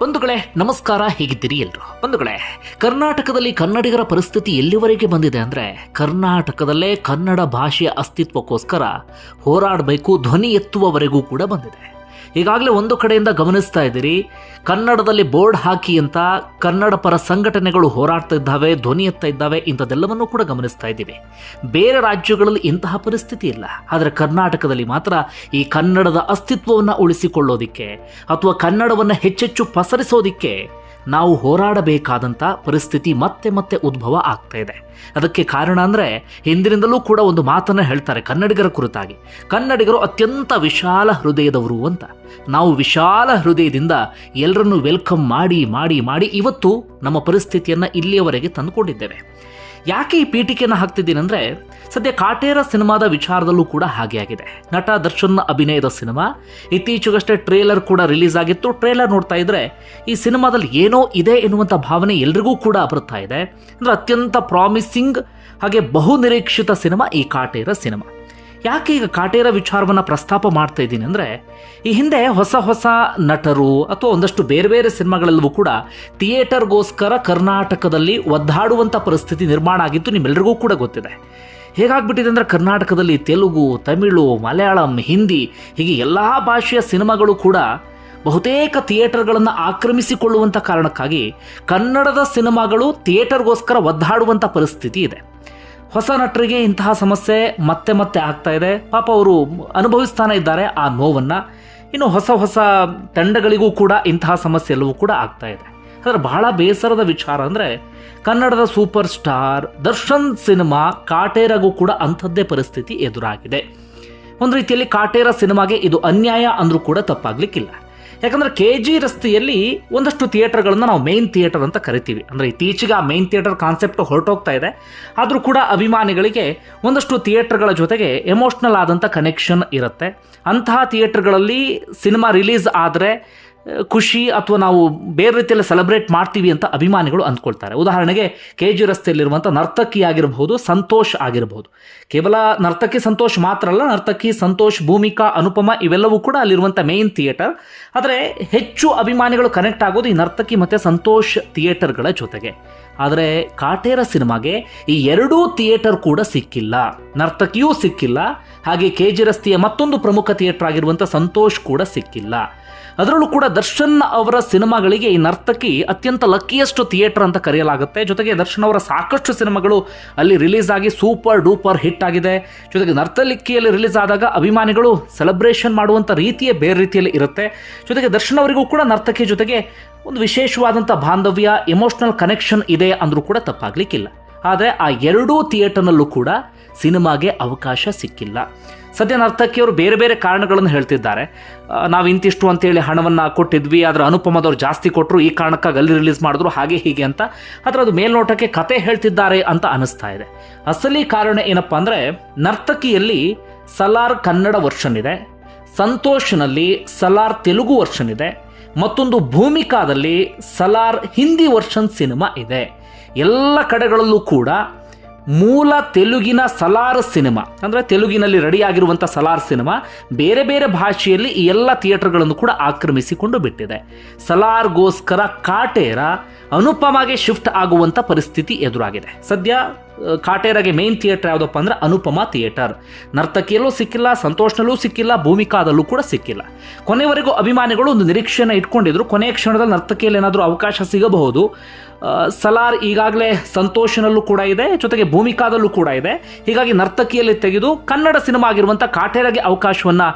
ಬಂಧುಗಳೇ, ನಮಸ್ಕಾರ, ಹೇಗಿದ್ದೀರಿ ಎಲ್ರು? ಬಂಧುಗಳೇ, ಕರ್ನಾಟಕದಲ್ಲಿ ಕನ್ನಡಿಗರ ಪರಿಸ್ಥಿತಿ ಎಲ್ಲಿವರೆಗೆ ಬಂದಿದೆ ಅಂದ್ರೆ, ಕರ್ನಾಟಕದಲ್ಲೇ ಕನ್ನಡ ಭಾಷೆಯ ಅಸ್ತಿತ್ವಕ್ಕೋಸ್ಕರ ಹೋರಾಡಬೇಕು, ಧ್ವನಿ ಎತ್ತುವವರೆಗೂ ಕೂಡ ಬಂದಿದೆ. ಈಗಾಗಲೇ ಒಂದು ಕಡೆಯಿಂದ ಗಮನಿಸ್ತಾ ಇದ್ದೀರಿ, ಕನ್ನಡದಲ್ಲಿ ಬೋರ್ಡ್ ಹಾಕಿ ಅಂತ ಕನ್ನಡ ಪರ ಸಂಘಟನೆಗಳು ಹೋರಾಡ್ತಾ ಇದ್ದಾವೆ, ಧ್ವನಿ ಎತ್ತಾ ಇದ್ದಾವೆ, ಇಂಥದ್ದೆಲ್ಲವನ್ನೂ ಕೂಡ ಗಮನಿಸ್ತಾ ಇದ್ದೀವಿ. ಬೇರೆ ರಾಜ್ಯಗಳಲ್ಲಿ ಇಂತಹ ಪರಿಸ್ಥಿತಿ ಇಲ್ಲ. ಆದರೆ ಕರ್ನಾಟಕದಲ್ಲಿ ಮಾತ್ರ ಈ ಕನ್ನಡದ ಅಸ್ತಿತ್ವವನ್ನು ಉಳಿಸಿಕೊಳ್ಳೋದಿಕ್ಕೆ ಅಥವಾ ಕನ್ನಡವನ್ನು ಹೆಚ್ಚೆಚ್ಚು ಪಸರಿಸೋದಿಕ್ಕೆ ನಾವು ಹೋರಾಡಬೇಕಾದಂಥ ಪರಿಸ್ಥಿತಿ ಮತ್ತೆ ಮತ್ತೆ ಉದ್ಭವ ಆಗ್ತಾ ಇದೆ. ಅದಕ್ಕೆ ಕಾರಣ ಅಂದರೆ ಹಿಂದಿನಿಂದಲೂ ಕೂಡ ಒಂದು ಮಾತನ್ನು ಹೇಳ್ತಾರೆ ಕನ್ನಡಿಗರ ಕುರಿತಾಗಿ. ಕನ್ನಡಿಗರು ಅತ್ಯಂತ ವಿಶಾಲ ಹೃದಯದವರು ಅಂತ. ನಾವು ವಿಶಾಲ ಹೃದಯದಿಂದ ಎಲ್ಲರನ್ನು ವೆಲ್ಕಮ್ ಮಾಡಿ ಮಾಡಿ ಮಾಡಿ ಇವತ್ತು ನಮ್ಮ ಪರಿಸ್ಥಿತಿಯನ್ನು ಇಲ್ಲಿಯವರೆಗೆ ತಂದುಕೊಂಡಿದ್ದೇವೆ. ಯಾಕೆ ಈ ಪೀಠಿಕೆಯನ್ನು ಹಾಕ್ತಿದ್ದೀನಿ ಅಂದರೆ ಸದ್ಯ ಕಾಟೇರ ಸಿನಿಮಾದ ವಿಚಾರದಲ್ಲೂ ಕೂಡ ಹಾಗೆ ಆಗಿದೆ. ನಟ ದರ್ಶನ್ ಅಭಿನಯದ ಸಿನಿಮಾ, ಇತ್ತೀಚೆಗಷ್ಟೇ ಟ್ರೇಲರ್ ಕೂಡ ರಿಲೀಸ್ ಆಗಿತ್ತು. ಟ್ರೇಲರ್ ನೋಡ್ತಾ ಇದ್ರೆ ಈ ಸಿನಿಮಾದಲ್ಲಿ ಏನೋ ಇದೆ ಎನ್ನುವಂಥ ಭಾವನೆ ಎಲ್ರಿಗೂ ಕೂಡ ಬರ್ತಾ ಇದೆ. ಅಂದರೆ ಅತ್ಯಂತ ಪ್ರಾಮಿಸಿಂಗ್ ಹಾಗೆ ಬಹು ನಿರೀಕ್ಷಿತ ಸಿನಿಮಾ ಈ ಕಾಟೇರ ಸಿನಿಮಾ. ಯಾಕೆ ಈಗ ಕಾಟೇರ ವಿಚಾರವನ್ನು ಪ್ರಸ್ತಾಪ ಮಾಡ್ತಾ ಇದ್ದೀನಿ ಅಂದರೆ, ಈ ಹಿಂದೆ ಹೊಸ ಹೊಸ ನಟರು ಅಥವಾ ಒಂದಷ್ಟು ಬೇರೆ ಬೇರೆ ಸಿನಿಮಾಗಳಲ್ಲೂ ಕೂಡ ಥಿಯೇಟರ್ಗೋಸ್ಕರ ಕರ್ನಾಟಕದಲ್ಲಿ ಒದ್ದಾಡುವಂಥ ಪರಿಸ್ಥಿತಿ ನಿರ್ಮಾಣ ಆಗಿತ್ತು ನಿಮ್ಮೆಲ್ಲರಿಗೂ ಕೂಡ ಗೊತ್ತಿದೆ. ಹೇಗಾಗ್ಬಿಟ್ಟಿದೆ ಅಂದರೆ ಕರ್ನಾಟಕದಲ್ಲಿ ತೆಲುಗು, ತಮಿಳು, ಮಲಯಾಳಂ, ಹಿಂದಿ, ಹೀಗೆ ಎಲ್ಲ ಭಾಷೆಯ ಸಿನಿಮಾಗಳು ಕೂಡ ಬಹುತೇಕ ಥಿಯೇಟರ್ಗಳನ್ನು ಆಕ್ರಮಿಸಿಕೊಳ್ಳುವಂಥ ಕಾರಣಕ್ಕಾಗಿ ಕನ್ನಡದ ಸಿನಿಮಾಗಳು ಥಿಯೇಟರ್ಗೋಸ್ಕರ ಒದ್ದಾಡುವಂಥ ಪರಿಸ್ಥಿತಿ ಇದೆ. ಹೊಸ ನಟರಿಗೆ ಇಂತಹ ಸಮಸ್ಯೆ ಮತ್ತೆ ಮತ್ತೆ ಆಗ್ತಾ ಇದೆ. ಪಾಪ ಅವರು ಅನುಭವಿಸ್ತಾನೆ ಇದ್ದಾರೆ ಆ ನೋವನ್ನು. ಇನ್ನು ಹೊಸ ಹೊಸ ತಂಡಗಳಿಗೂ ಕೂಡ ಇಂತಹ ಸಮಸ್ಯೆ ಎಲ್ಲವೂ ಕೂಡ ಆಗ್ತಾ ಇದೆ. ಆದರೆ ಬಹಳ ಬೇಸರದ ವಿಚಾರ ಅಂದರೆ ಕನ್ನಡದ ಸೂಪರ್ ಸ್ಟಾರ್ ದರ್ಶನ್ ಸಿನಿಮಾ ಕಾಟೇರಗೂ ಕೂಡ ಅಂಥದ್ದೇ ಪರಿಸ್ಥಿತಿ ಎದುರಾಗಿದೆ. ಒಂದು ರೀತಿಯಲ್ಲಿ ಕಾಟೇರ ಸಿನಿಮಾಗೆ ಇದು ಅನ್ಯಾಯ ಅಂದರೂ ಕೂಡ ತಪ್ಪಾಗ್ಲಿಕ್ಕಿಲ್ಲ. ಯಾಕಂದ್ರೆ ಕೆ ಜಿ ರಸ್ತೆಯಲ್ಲಿ ಒಂದಷ್ಟು ಥಿಯೇಟರ್ಗಳನ್ನು ನಾವು ಮೇನ್ ಥಿಯೇಟರ್ ಅಂತ ಕರಿತೀವಿ. ಅಂದರೆ ಇತ್ತೀಚೆಗೆ ಆ ಮೈನ್ ಥಿಯೇಟರ್ ಕಾನ್ಸೆಪ್ಟ್ ಹೊರಟೋಗ್ತಾ ಇದೆ. ಆದರೂ ಕೂಡ ಅಭಿಮಾನಿಗಳಿಗೆ ಒಂದಷ್ಟು ಥಿಯೇಟರ್ಗಳ ಜೊತೆಗೆ ಎಮೋಷ್ನಲ್ ಆದಂಥ ಕನೆಕ್ಷನ್ ಇರುತ್ತೆ. ಅಂತಹ ಥಿಯೇಟರ್ಗಳಲ್ಲಿ ಸಿನಿಮಾ ರಿಲೀಸ್ ಆದರೆ ಖುಷಿ ಅಥವಾ ನಾವು ಬೇರೆ ರೀತಿಯಲ್ಲಿ ಸೆಲೆಬ್ರೇಟ್ ಮಾಡ್ತೀವಿ ಅಂತ ಅಭಿಮಾನಿಗಳು ಅಂದ್ಕೊಳ್ತಾರೆ. ಉದಾಹರಣೆಗೆ ಕೆ ಜಿ ರಸ್ತೆಯಲ್ಲಿರುವಂಥ ನರ್ತಕಿ ಆಗಿರಬಹುದು, ಸಂತೋಷ್ ಆಗಿರಬಹುದು. ಕೇವಲ ನರ್ತಕಿ ಸಂತೋಷ್ ಮಾತ್ರ ಅಲ್ಲ, ನರ್ತಕಿ ಸಂತೋಷ್, ಭೂಮಿಕಾ, ಅನುಪಮ ಇವೆಲ್ಲವೂ ಕೂಡ ಅಲ್ಲಿರುವಂಥ ಮೇನ್ ಥಿಯೇಟರ್ ಆದರೆ ಹೆಚ್ಚು ಅಭಿಮಾನಿಗಳು ಕನೆಕ್ಟ್ ಆಗೋದು ಈ ನರ್ತಕಿ ಮತ್ತು ಸಂತೋಷ್ ಥಿಯೇಟರ್ಗಳ ಜೊತೆಗೆ. ಆದರೆ ಕಾಟೇರ ಸಿನಿಮಾಗೆ ಈ ಎರಡೂ ಥಿಯೇಟರ್ ಕೂಡ ಸಿಕ್ಕಿಲ್ಲ. ನರ್ತಕಿಯೂ ಸಿಕ್ಕಿಲ್ಲ. ಹಾಗೆ ಕೆ ಜಿ ರಸ್ತೆಯ ಮತ್ತೊಂದು ಪ್ರಮುಖ ಥಿಯೇಟರ್ ಆಗಿರುವಂಥ ಸಂತೋಷ್ ಕೂಡ ಸಿಕ್ಕಿಲ್ಲ. ಅದರಲ್ಲೂ ಕೂಡ ದರ್ಶನ್ ಅವರ ಸಿನಿಮಾಗಳಿಗೆ ಈ ನರ್ತಕಿ ಅತ್ಯಂತ ಲಕ್ಕಿಯಷ್ಟು ಥಿಯೇಟರ್ ಅಂತ ಕರೆಯಲಾಗುತ್ತೆ. ಜೊತೆಗೆ ದರ್ಶನ್ ಅವರ ಸಾಕಷ್ಟು ಸಿನಿಮಾಗಳು ಅಲ್ಲಿ ರಿಲೀಸ್ ಆಗಿ ಸೂಪರ್ ಡೂಪರ್ ಹಿಟ್ ಆಗಿದೆ. ಜೊತೆಗೆ ನರ್ತಲಿಕ್ಕಿಯಲ್ಲಿ ರಿಲೀಸ್ ಆದಾಗ ಅಭಿಮಾನಿಗಳು ಸೆಲೆಬ್ರೇಷನ್ ಮಾಡುವಂಥ ರೀತಿಯೇ ಬೇರೆ ರೀತಿಯಲ್ಲಿ ಇರುತ್ತೆ. ಜೊತೆಗೆ ದರ್ಶನ್ ಅವರಿಗೂ ಕೂಡ ನರ್ತಕಿ ಜೊತೆಗೆ ಒಂದು ವಿಶೇಷವಾದಂಥ ಬಾಂಧವ್ಯ ಎಮೋಷ್ನಲ್ ಕನೆಕ್ಷನ್ ಇದೆ ಅಂದರೂ ಕೂಡ ತಪ್ಪಾಗಲಿಕ್ಕಿಲ್ಲ. ಆದರೆ ಆ ಎರಡೂ ಥಿಯೇಟರ್ನಲ್ಲೂ ಕೂಡ ಸಿನಿಮಾಗೆ ಅವಕಾಶ ಸಿಕ್ಕಿಲ್ಲ. ಸದ್ಯ ನರ್ತಕಿಯವರು ಬೇರೆ ಬೇರೆ ಕಾರಣಗಳನ್ನು ಹೇಳ್ತಿದ್ದಾರೆ. ನಾವು ಇಂತಿಷ್ಟು ಅಂತೇಳಿ ಹಣವನ್ನು ಕೊಟ್ಟಿದ್ವಿ, ಆದರೆ ಅನುಪಮದವ್ರು ಜಾಸ್ತಿ ಕೊಟ್ಟರು ಈ ಕಾರಣಕ್ಕಾಗಿ ಅಲ್ಲಿ ರಿಲೀಸ್ ಮಾಡಿದ್ರು, ಹಾಗೆ ಹೀಗೆ ಅಂತ. ಆದರೆ ಅದು ಮೇಲ್ನೋಟಕ್ಕೆ ಕತೆ ಹೇಳ್ತಿದ್ದಾರೆ ಅಂತ ಅನಿಸ್ತಾ ಇದೆ. ಅಸಲಿ ಕಾರಣ ಏನಪ್ಪ ಅಂದರೆ, ನರ್ತಕಿಯಲ್ಲಿ ಸಲಾರ್ ಕನ್ನಡ ವರ್ಷನ್ ಇದೆ, ಸಂತೋಷ್ನಲ್ಲಿ ಸಲಾರ್ ತೆಲುಗು ವರ್ಷನ್ ಇದೆ, ಮತ್ತೊಂದು ಭೂಮಿಕಾದಲ್ಲಿ ಸಲಾರ್ ಹಿಂದಿ ವರ್ಷನ್ ಸಿನಿಮಾ ಇದೆ. ಎಲ್ಲ ಕಡೆಗಳಲ್ಲೂ ಕೂಡ ಮೂಲ ತೆಲುಗಿನ ಸಲಾರ್ ಸಿನಿಮಾ. ಅಂದರೆ ತೆಲುಗಿನಲ್ಲಿ ರೆಡಿ ಆಗಿರುವಂಥ ಸಲಾರ್ ಸಿನಿಮಾ ಬೇರೆ ಬೇರೆ ಭಾಷೆಯಲ್ಲಿ ಈ ಎಲ್ಲ ಥಿಯೇಟರ್ಗಳನ್ನು ಕೂಡ ಆಕ್ರಮಿಸಿಕೊಂಡು ಬಿಟ್ಟಿದೆ. ಸಲಾರ್ಗೋಸ್ಕರ ಕಾಟೇರ ಅನುಪಮಾಗೆ ಶಿಫ್ಟ್ ಆಗುವಂಥ ಪರಿಸ್ಥಿತಿ ಎದುರಾಗಿದೆ. ಸದ್ಯ ಕಾಟೇರಾಗೆ ಮೇನ್ ಥಿಯೇಟರ್ ಯಾವುದಪ್ಪ ಅಂದರೆ ಅನುಪಮ ಥಿಯೇಟರ್. ನರ್ತಕಿಯಲ್ಲೂ ಸಿಕ್ಕಿಲ್ಲ, ಸಂತೋಷ್ನಲ್ಲೂ ಸಿಕ್ಕಿಲ್ಲ, ಭೂಮಿಕಾದಲ್ಲೂ ಕೂಡ ಸಿಕ್ಕಿಲ್ಲ. ಕೊನೆವರೆಗೂ ಅಭಿಮಾನಿಗಳು ಒಂದು ನಿರೀಕ್ಷೆಯನ್ನು ಇಟ್ಕೊಂಡಿದ್ರು. ಕೊನೆಯ ಕ್ಷಣದಲ್ಲಿ ನರ್ತಕಿಯಲ್ಲಿ ಏನಾದರೂ ಅವಕಾಶ ಸಿಗಬಹುದು. ಸಲಾರ್ ಈಗಾಗಲೇ ಸಂತೋಷನಲ್ಲೂ ಕೂಡ ಇದೆ, ಜೊತೆಗೆ ಭೂಮಿಕಾದಲ್ಲೂ ಕೂಡ ಇದೆ. ಹೀಗಾಗಿ ನರ್ತಕಿಯಲ್ಲಿ ತೆಗೆದು ಕನ್ನಡ ಸಿನಿಮಾ ಆಗಿರುವಂಥ ಕಾಟೇರಗೆ ಅವಕಾಶವನ್ನು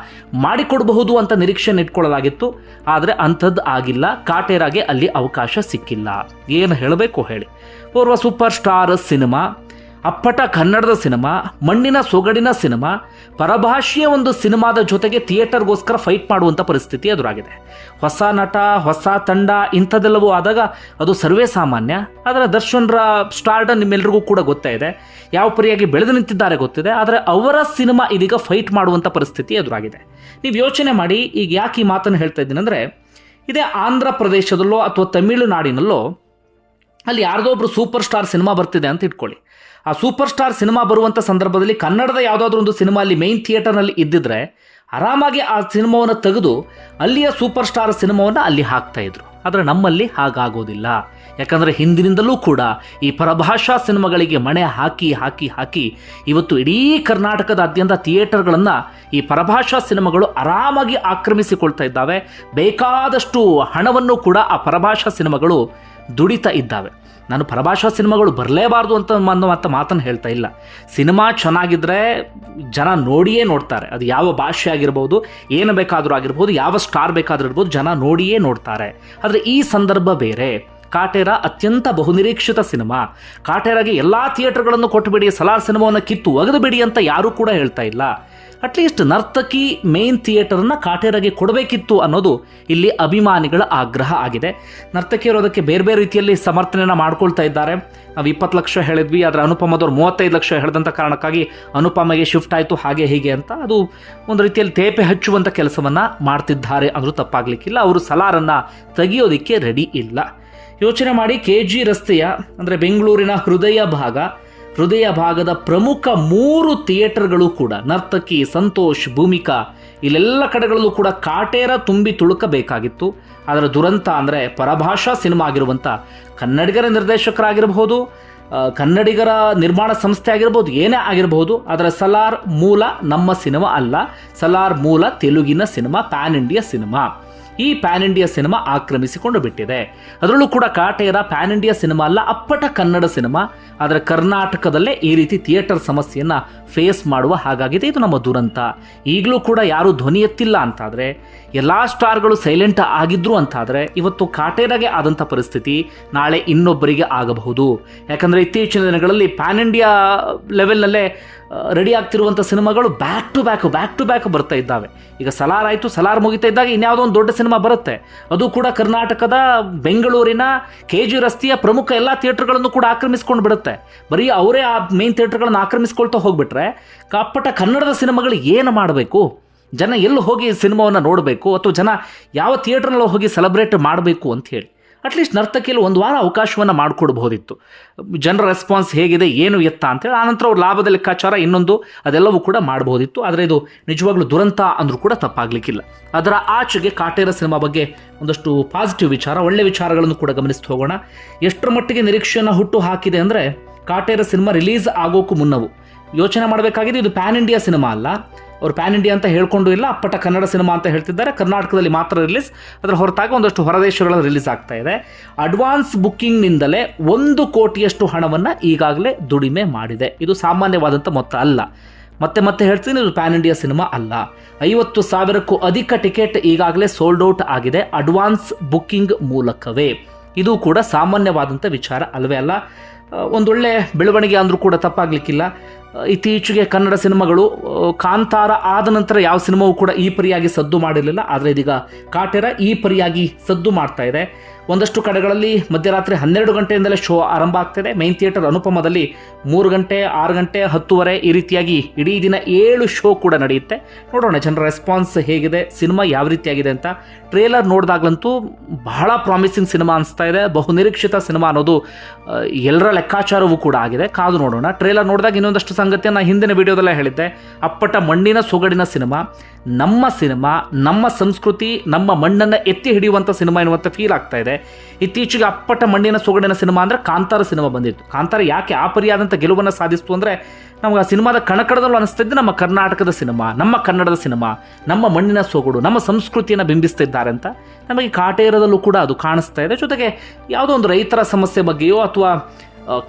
ಮಾಡಿಕೊಡಬಹುದು ಅಂತ ನಿರೀಕ್ಷೆ ಇಟ್ಕೊಳ್ಳಲಾಗಿತ್ತು. ಆದರೆ ಅಂಥದ್ದು ಆಗಿಲ್ಲ, ಕಾಟೇರಾಗೆ ಅಲ್ಲಿ ಅವಕಾಶ ಸಿಕ್ಕಿಲ್ಲ. ಏನು ಹೇಳಬೇಕು ಹೇಳಿ. ಓರ್ವ ಸೂಪರ್ ಸ್ಟಾರ್ ಸಿನಿಮಾ. ಅಪ್ಪಟ ಕನ್ನಡದ ಸಿನಿಮಾ, ಮಣ್ಣಿನ ಸೊಗಡಿನ ಸಿನಿಮಾ, ಪರಭಾಷೆಯ ಒಂದು ಸಿನಿಮಾದ ಜೊತೆಗೆ ಥಿಯೇಟರ್ಗೋಸ್ಕರ ಫೈಟ್ ಮಾಡುವಂಥ ಪರಿಸ್ಥಿತಿ ಎದುರಾಗಿದೆ. ಹೊಸ ನಟ, ಹೊಸ ತಂಡ ಇಂಥದ್ದೆಲ್ಲವೂ ಆದಾಗ ಅದು ಸರ್ವೇ ಸಾಮಾನ್ಯ. ಆದರೆ ದರ್ಶನ್ರ ಸ್ಟಾರ್ಡ ನಿಮ್ಮೆಲ್ಲರಿಗೂ ಕೂಡ ಗೊತ್ತೇ ಇದೆ. ಯಾವ ಪರಿಯಾಗಿ ಬೆಳೆದು ನಿಂತಿದ್ದಾರೆ ಗೊತ್ತಿದೆ. ಆದರೆ ಅವರ ಸಿನಿಮಾ ಇದೀಗ ಫೈಟ್ ಮಾಡುವಂಥ ಪರಿಸ್ಥಿತಿ ಎದುರಾಗಿದೆ. ನೀವು ಯೋಚನೆ ಮಾಡಿ, ಈಗ ಯಾಕೆ ಈ ಮಾತನ್ನು ಹೇಳ್ತಾ ಇದ್ದೀನಿ ಅಂದರೆ, ಇದೇ ಆಂಧ್ರ ಪ್ರದೇಶದಲ್ಲೋ ಅಥವಾ ತಮಿಳುನಾಡಿನಲ್ಲೋ, ಅಲ್ಲಿ ಯಾರ್ದೋ ಒಬ್ರು ಸೂಪರ್ ಸ್ಟಾರ್ ಸಿನಿಮಾ ಬರ್ತಿದೆ ಅಂತ ಇಟ್ಕೊಳ್ಳಿ. ಆ ಸೂಪರ್ ಸ್ಟಾರ್ ಸಿನಿಮಾ ಬರುವಂಥ ಸಂದರ್ಭದಲ್ಲಿ ಕನ್ನಡದ ಯಾವುದಾದ್ರೂ ಒಂದು ಸಿನಿಮಾ ಅಲ್ಲಿ ಮೈನ್ ಥಿಯೇಟರ್ನಲ್ಲಿ ಇದ್ದಿದ್ರೆ ಆರಾಮಾಗಿ ಆ ಸಿನಿಮಾವನ್ನು ತೆಗೆದು ಅಲ್ಲಿಯ ಸೂಪರ್ ಸ್ಟಾರ್ ಸಿನಿಮಾವನ್ನು ಅಲ್ಲಿ ಹಾಕ್ತಾ ಇದ್ರು. ಆದರೆ ನಮ್ಮಲ್ಲಿ ಹಾಗಾಗೋದಿಲ್ಲ. ಯಾಕಂದರೆ ಹಿಂದಿನಿಂದಲೂ ಕೂಡ ಈ ಪರಭಾಷಾ ಸಿನಿಮಾಗಳಿಗೆ ಮಣೆ ಹಾಕಿ ಹಾಕಿ ಹಾಕಿ ಇವತ್ತು ಇಡೀ ಕರ್ನಾಟಕದಾದ್ಯಂತ ಥಿಯೇಟರ್ಗಳನ್ನು ಈ ಪರಭಾಷಾ ಸಿನಿಮಾಗಳು ಆರಾಮಾಗಿ ಆಕ್ರಮಿಸಿಕೊಳ್ತಾ ಇದ್ದಾವೆ. ಬೇಕಾದಷ್ಟು ಹಣವನ್ನು ಕೂಡ ಆ ಪರಭಾಷಾ ಸಿನಿಮಾಗಳು ದುಡಿತಾ ಇದ್ದಾವೆ. ನಾನು ಪರಭಾಷಾ ಸಿನಿಮಾಗಳು ಬರಲೇಬಾರ್ದು ಅಂತ ಅನ್ನೋ ಮಾತ ಮಾತನ್ನು ಹೇಳ್ತಾ ಇಲ್ಲ. ಸಿನಿಮಾ ಚೆನ್ನಾಗಿದ್ದರೆ ಜನ ನೋಡಿಯೇ ನೋಡ್ತಾರೆ. ಅದು ಯಾವ ಭಾಷೆ ಆಗಿರ್ಬೋದು, ಏನು ಬೇಕಾದರೂ ಆಗಿರ್ಬೋದು, ಯಾವ ಸ್ಟಾರ್ ಬೇಕಾದರೂ ಇರ್ಬೋದು, ಜನ ನೋಡಿಯೇ ನೋಡ್ತಾರೆ. ಆದರೆ ಈ ಸಂದರ್ಭ ಬೇರೆ. ಕಾಟೇರ ಅತ್ಯಂತ ಬಹುನಿರೀಕ್ಷಿತ ಸಿನಿಮಾ. ಕಾಟೇರಾಗೆ ಎಲ್ಲ ಥಿಯೇಟರ್ಗಳನ್ನು ಕೊಟ್ಟುಬಿಡಿ ಸಲಾರ್ ಸಿನಿಮಾವನ್ನು ಕಿತ್ತು ಒಗೆದು ಬಿಡಿ ಅಂತ ಯಾರೂ ಕೂಡ ಹೇಳ್ತಾ ಇಲ್ಲ. ಅಟ್ಲೀಸ್ಟ್ ನರ್ತಕಿ ಮೇನ್ ಥಿಯೇಟರನ್ನು ಕಾಟೇರಾಗೆ ಕೊಡಬೇಕಿತ್ತು ಅನ್ನೋದು ಇಲ್ಲಿ ಅಭಿಮಾನಿಗಳ ಆಗ್ರಹ ಆಗಿದೆ. ನರ್ತಕಿಯರು ಅದಕ್ಕೆ ಬೇರೆ ಬೇರೆ ರೀತಿಯಲ್ಲಿ ಸಮರ್ಥನೆಯನ್ನು ಮಾಡ್ಕೊಳ್ತಾ ಇದ್ದಾರೆ. ನಾವು ಇಪ್ಪತ್ತು ಲಕ್ಷ ಹೇಳಿದ್ವಿ, ಆದರೆ ಅನುಪಮದವ್ರು ಮೂವತ್ತೈದು ಲಕ್ಷ ಹೇಳಿದಂಥ ಕಾರಣಕ್ಕಾಗಿ ಅನುಪಮಗೆ ಶಿಫ್ಟ್ ಆಯಿತು ಹಾಗೆ ಹೀಗೆ ಅಂತ. ಅದು ಒಂದು ರೀತಿಯಲ್ಲಿ ತೇಪೆ ಹಚ್ಚುವಂಥ ಕೆಲಸವನ್ನು ಮಾಡ್ತಿದ್ದಾರೆ ಅಂದರೂ ತಪ್ಪಾಗಲಿಕ್ಕಿಲ್ಲ. ಅವರು ಸಲಾರನ್ನು ತೆಗೆಯೋದಕ್ಕೆ ರೆಡಿ ಇಲ್ಲ. ಯೋಚನೆ ಮಾಡಿ ಕೆ ಜಿ ರಸ್ತೆಯ, ಅಂದರೆ ಬೆಂಗಳೂರಿನ ಹೃದಯ ಭಾಗ ಹೃದಯ ಭಾಗದ ಪ್ರಮುಖ ಮೂರು ಥಿಯೇಟರ್ಗಳು ಕೂಡ ನರ್ತಕಿ ಸಂತೋಷ್, ಭೂಮಿಕಾ ಇಲ್ಲೆಲ್ಲ ಕಡೆಗಳಲ್ಲೂ ಕೂಡ ಕಾಟೇರ ತುಂಬಿ ತುಳುಕಬೇಕಾಗಿತ್ತು. ಅದರ ದುರಂತ ಅಂದರೆ ಪರಭಾಷಾ ಸಿನಿಮಾ ಆಗಿರುವಂಥ ಕನ್ನಡಿಗರ ನಿರ್ದೇಶಕರಾಗಿರಬಹುದು ಕನ್ನಡಿಗರ ನಿರ್ಮಾಣ ಸಂಸ್ಥೆ ಆಗಿರ್ಬೋದು ಏನೇ ಆಗಿರಬಹುದು, ಅದರ ಸಲಾರ್ ಮೂಲ ನಮ್ಮ ಸಿನಿಮಾ ಅಲ್ಲ. ಸಲಾರ್ ಮೂಲ ತೆಲುಗಿನ ಸಿನಿಮಾ, ಪ್ಯಾನ್ ಇಂಡಿಯಾ ಸಿನಿಮಾ. ಈ ಪ್ಯಾನ್ ಇಂಡಿಯಾ ಸಿನಿಮಾ ಆಕ್ರಮಿಸಿಕೊಂಡು ಬಿಟ್ಟಿದೆ. ಅದರಲ್ಲೂ ಕೂಡ ಕಾಟೇರ ಪ್ಯಾನ್ ಇಂಡಿಯಾ ಸಿನಿಮಾ ಅಲ್ಲ, ಅಪ್ಪಟ ಕನ್ನಡ ಸಿನಿಮಾ ಆದರೆ ಕರ್ನಾಟಕದಲ್ಲೇ ಈ ರೀತಿ ಥಿಯೇಟರ್ ಸಮಸ್ಯೆಯನ್ನು ಫೇಸ್ ಮಾಡುವ ಹಾಗಾಗಿದೆ ಇದು ನಮ್ಮ ದುರಂತ. ಈಗಲೂ ಕೂಡ ಯಾರೂ ಧ್ವನಿ ಎತ್ತಿಲ್ಲ ಅಂತಾದರೆ, ಎಲ್ಲ ಸ್ಟಾರ್ಗಳು ಸೈಲೆಂಟ್ ಆಗಿದ್ರು ಅಂತಾದರೆ, ಇವತ್ತು ಕಾಟೇರಾಗೆ ಆದಂಥ ಪರಿಸ್ಥಿತಿ ನಾಳೆ ಇನ್ನೊಬ್ಬರಿಗೆ ಆಗಬಹುದು. ಯಾಕಂದರೆ ಇತ್ತೀಚಿನ ದಿನಗಳಲ್ಲಿ ಪ್ಯಾನ್ ಇಂಡಿಯಾ ಲೆವೆಲ್ನಲ್ಲೇ ರೆಡಿ ಆಗ್ತಿರುವಂಥ ಸಿನಿಮಾಗಳು back to back back to back ಬರ್ತಾ ಇದ್ದಾವೆ. ಈಗ ಸಲಾರ್ ಆಯಿತು, ಸಲಾರ್ ಮುಗಿತಾ ಇದ್ದಾಗ ಇನ್ಯಾವುದೋ ಒಂದು ದೊಡ್ಡ ಸಿನಿಮಾ ಬರುತ್ತೆ. ಅದು ಕೂಡ ಕರ್ನಾಟಕದ ಬೆಂಗಳೂರಿನ ಕೆ ಜಿ ರಸ್ತೆಯ ಪ್ರಮುಖ ಎಲ್ಲ ಥಿಯೇಟ್ರ್ಗಳನ್ನು ಕೂಡ ಆಕ್ರಮಿಸ್ಕೊಂಡು ಬಿಡುತ್ತೆ. ಬರೀ ಅವರೇ ಆ ಮೇನ್ ಥಿಯೇಟ್ರ್ಗಳನ್ನು ಆಕ್ರಮಿಸ್ಕೊಳ್ತಾ ಹೋಗ್ಬಿಟ್ರೆ ಕಪ್ಪಟ ಕನ್ನಡದ ಸಿನಿಮಾಗಳು ಏನು ಮಾಡಬೇಕು? ಜನ ಎಲ್ಲಿ ಹೋಗಿ ಸಿನಿಮಾವನ್ನು ನೋಡಬೇಕು? ಅಥವಾ ಜನ ಯಾವ ಥಿಯೇಟ್ರ್ನಲ್ಲಿ ಹೋಗಿ ಸೆಲೆಬ್ರೇಟ್ ಮಾಡಬೇಕು ಅಂತ ಹೇಳಿ. ಅಟ್ಲೀಸ್ಟ್ ನರ್ತಕಿಯಲ್ಲಿ ಒಂದು ವಾರ ಅವಕಾಶವನ್ನು ಮಾಡಿಕೊಡ್ಬೋದಿತ್ತು ಜನರ ರೆಸ್ಪಾನ್ಸ್ ಹೇಗಿದೆ, ಏನು ಎತ್ತ ಅಂತೇಳಿ ಆನಂತರ ಅವ್ರ ಲಾಭದ ಲೆಕ್ಕಾಚಾರ ಇನ್ನೊಂದು ಅದೆಲ್ಲವೂ ಕೂಡ ಮಾಡಬಹುದಿತ್ತು. ಆದರೆ ಇದು ನಿಜವಾಗ್ಲೂ ದುರಂತ ಅಂದರೂ ಕೂಡ ತಪ್ಪಾಗಲಿಕ್ಕಿಲ್ಲ. ಅದರ ಆಚೆಗೆ ಕಾಟೇರ ಸಿನಿಮಾ ಬಗ್ಗೆ ಒಂದಷ್ಟು ಪಾಸಿಟಿವ್ ವಿಚಾರ, ಒಳ್ಳೆ ವಿಚಾರಗಳನ್ನು ಕೂಡ ಗಮನಿಸ್ತಾ ಹೋಗೋಣ. ಎಷ್ಟರ ಮಟ್ಟಿಗೆ ನಿರೀಕ್ಷೆಯನ್ನು ಹುಟ್ಟು ಹಾಕಿದೆ ಅಂದರೆ, ಕಾಟೇರ ಸಿನಿಮಾ ರಿಲೀಸ್ ಆಗೋಕ್ಕೂ ಮುನ್ನವು. ಯೋಚನೆ ಮಾಡಬೇಕಾಗಿದೆ ಇದು ಪ್ಯಾನ್ ಇಂಡಿಯಾ ಸಿನಿಮಾ ಅಲ್ಲ. ಅವ್ರು ಪ್ಯಾನ್ ಇಂಡಿಯಾ ಅಂತ ಹೇಳ್ಕೊಂಡು ಇಲ್ಲ, ಅಪ್ಪಟ ಕನ್ನಡ ಸಿನಿಮಾ ಅಂತ ಹೇಳ್ತಿದ್ದಾರೆ. ಕರ್ನಾಟಕದಲ್ಲಿ ಮಾತ್ರ ರಿಲೀಸ್ ಅದರ ಹೊರತಾಗಿ ಒಂದಷ್ಟು ಹೊರದೇಶಗಳಲ್ಲಿ ರಿಲೀಸ್ ಆಗ್ತಾ ಇದೆ. ಅಡ್ವಾನ್ಸ್ ಬುಕ್ಕಿಂಗ್ನಿಂದಲೇ ಒಂದು ಕೋಟಿಯಷ್ಟು ಹಣವನ್ನು ಈಗಾಗಲೇ ದುಡಿಮೆ ಮಾಡಿದೆ. ಇದು ಸಾಮಾನ್ಯವಾದಂಥ ಮೊತ್ತ ಅಲ್ಲ. ಮತ್ತೆ ಮತ್ತೆ ಹೇಳ್ತೀನಿ, ಇದು ಪ್ಯಾನ್ ಇಂಡಿಯಾ ಸಿನಿಮಾ ಅಲ್ಲ. ಐವತ್ತು ಸಾವಿರಕ್ಕೂ ಅಧಿಕ ಟಿಕೆಟ್ ಈಗಾಗಲೇ ಸೋಲ್ಡ್ ಔಟ್ ಆಗಿದೆ. ಅಡ್ವಾನ್ಸ್ ಬುಕ್ಕಿಂಗ್ ಮೂಲಕವೇ. ಇದು ಕೂಡ ಸಾಮಾನ್ಯವಾದಂಥ ವಿಚಾರ ಅಲ್ಲವೇ ಅಲ್ಲ. ಒಂದೊಳ್ಳೆ ಬೆಳವಣಿಗೆ ಅಂದರೂ ಕೂಡ ತಪ್ಪಾಗಲಿಕ್ಕಿಲ್ಲ. ಇತ್ತೀಚೆಗೆ ಕನ್ನಡ ಸಿನಿಮಾಗಳು ಕಾಂತಾರ ಆದ ನಂತರ ಯಾವ ಸಿನಿಮಾವು ಕೂಡ ಈ ಪರಿಯಾಗಿ ಸದ್ದು ಮಾಡಿರಲಿಲ್ಲ. ಆದರೆ ಇದೀಗ ಕಾಟೇರ ಈ ಪರಿಯಾಗಿ ಸದ್ದು ಮಾಡ್ತಾ ಇದೆ. ಒಂದಷ್ಟು ಕಡೆಗಳಲ್ಲಿ ಮಧ್ಯರಾತ್ರಿ ಹನ್ನೆರಡು ಗಂಟೆಯಿಂದಲೇ ಶೋ ಆರಂಭ ಆಗ್ತಿದೆ. ಮೈನ್ ಥಿಯೇಟರ್ ಅನುಪಮದಲ್ಲಿ ಮೂರು ಗಂಟೆ, ಆರು ಗಂಟೆ, ಹತ್ತುವರೆ ಈ ರೀತಿಯಾಗಿ ಇಡೀ ದಿನ ಏಳು ಶೋ ಕೂಡ ನಡೆಯುತ್ತೆ. ನೋಡೋಣ ಜನರ ರೆಸ್ಪಾನ್ಸ್ ಹೇಗಿದೆ, ಸಿನಿಮಾ ಯಾವ ರೀತಿಯಾಗಿದೆ ಅಂತ. ಟ್ರೇಲರ್ ನೋಡಿದಾಗಲಂತೂ ಬಹಳ ಪ್ರಾಮಿಸಿಂಗ್ ಸಿನಿಮಾ ಅನಿಸ್ತಾ ಇದೆ. ಬಹುನಿರೀಕ್ಷಿತ ಸಿನಿಮಾ ಅನ್ನೋದು ಎಲ್ಲರ ಲೆಕ್ಕಾಚಾರವೂ ಕೂಡ ಆಗಿದೆ. ಕಾದು ನೋಡೋಣ. ಟ್ರೇಲರ್ ನೋಡಿದಾಗ ಇನ್ನೊಂದಷ್ಟು ಸಂಗತಿಯನ್ನು ಹಿಂದಿನ ವಿಡಿಯೋದಲ್ಲೇ ಹೇಳಿದ್ದೆ. ಅಪ್ಪಟ ಮಣ್ಣಿನ ಸೊಗಡಿನ ಸಿನಿಮಾ. ನಮ್ಮ ಸಿನಿಮಾ, ನಮ್ಮ ಸಂಸ್ಕೃತಿ, ನಮ್ಮ ಮಣ್ಣನ್ನು ಎತ್ತಿ ಹಿಡಿಯುವಂಥ ಸಿನಿಮಾ ಎನ್ನುವಂಥ ಫೀಲ್ ಆಗ್ತಾ ಇದೆ. ಇತ್ತೀಚೆಗೆ ಅಪ್ಪಟ ಮಣ್ಣಿನ ಸೊಗಡಿನ ಸಿನಿಮಾ ಅಂದರೆ ಕಾಂತಾರ ಸಿನಿಮಾ ಬಂದಿತ್ತು. ಕಾಂತಾರ ಯಾಕೆ ಆ ಪರಿಯಾದಂಥ ಗೆಲುವನ್ನು ಸಾಧಿಸ್ತು ಅಂದರೆ ನಮಗೆ ಆ ಸಿನಿಮಾದ ಕಣಕಡದಲ್ಲೂ ಅನಿಸ್ತಿದ್ದು ನಮ್ಮ ಕರ್ನಾಟಕದ ಸಿನಿಮಾ, ನಮ್ಮ ಕನ್ನಡದ ಸಿನಿಮಾ, ನಮ್ಮ ಮಣ್ಣಿನ ಸೊಗಡು, ನಮ್ಮ ಸಂಸ್ಕೃತಿಯನ್ನು ಬಿಂಬಿಸ್ತಿದ್ದಾರೆ ಅಂತ ನಮಗೆ ಕಾಟೇರದಲ್ಲೂ ಕೂಡ ಅದು ಕಾಣಿಸ್ತಾ ಇದೆ. ಜೊತೆಗೆ ಯಾವುದೋ ಒಂದು ರೈತರ ಸಮಸ್ಯೆ ಬಗ್ಗೆಯೋ ಅಥವಾ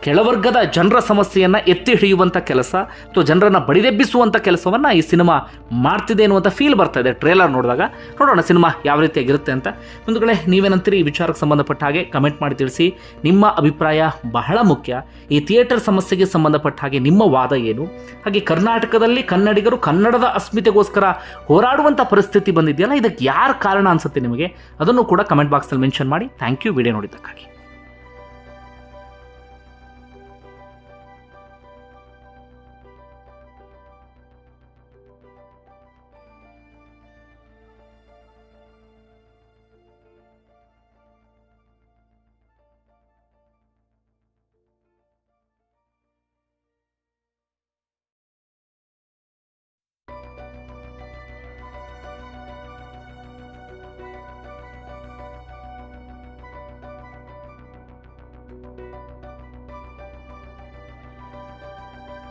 ಕೆಳವರ್ಗದ ಜನರ ಸಮಸ್ಯೆಯನ್ನು ಎತ್ತಿ ಹಿಡಿಯುವಂಥ ಕೆಲಸ ಅಥವಾ ಜನರನ್ನು ಬಡಿದೆಬ್ಬಿಸುವಂಥ ಕೆಲಸವನ್ನು ಈ ಸಿನಿಮಾ ಮಾಡ್ತಿದೆ ಅನ್ನುವಂಥ ಫೀಲ್ ಬರ್ತಾ ಇದೆ. ಟ್ರೇಲರ್ ನೋಡಿದಾಗ ನೋಡೋಣ ಸಿನಿಮಾ ಯಾವ ರೀತಿಯಾಗಿರುತ್ತೆ ಅಂತ. ಒಂದು ಕಡೆ ನೀವೇನಂತೀರಿ ಈ ವಿಚಾರಕ್ಕೆ ಸಂಬಂಧಪಟ್ಟ ಹಾಗೆ ಕಮೆಂಟ್ ಮಾಡಿ ತಿಳಿಸಿ. ನಿಮ್ಮ ಅಭಿಪ್ರಾಯ ಬಹಳ ಮುಖ್ಯ. ಈ ಥಿಯೇಟರ್ ಸಮಸ್ಯೆಗೆ ಸಂಬಂಧಪಟ್ಟ ಹಾಗೆ ನಿಮ್ಮ ವಾದ ಏನು? ಹಾಗೆ ಕರ್ನಾಟಕದಲ್ಲಿ ಕನ್ನಡಿಗರು ಕನ್ನಡದ ಅಸ್ಮಿತೆಗೋಸ್ಕರ ಹೋರಾಡುವಂಥ ಪರಿಸ್ಥಿತಿ ಬಂದಿದೆಯಲ್ಲ, ಇದಕ್ಕೆ ಯಾರು ಕಾರಣ ಅನ್ಸುತ್ತೆ ನಿಮಗೆ? ಅದನ್ನು ಕೂಡ ಕಮೆಂಟ್ ಬಾಕ್ಸಲ್ಲಿ ಮೆನ್ಷನ್ ಮಾಡಿ. Thank you video ನೋಡಿದ್ದಕ್ಕಾಗಿ.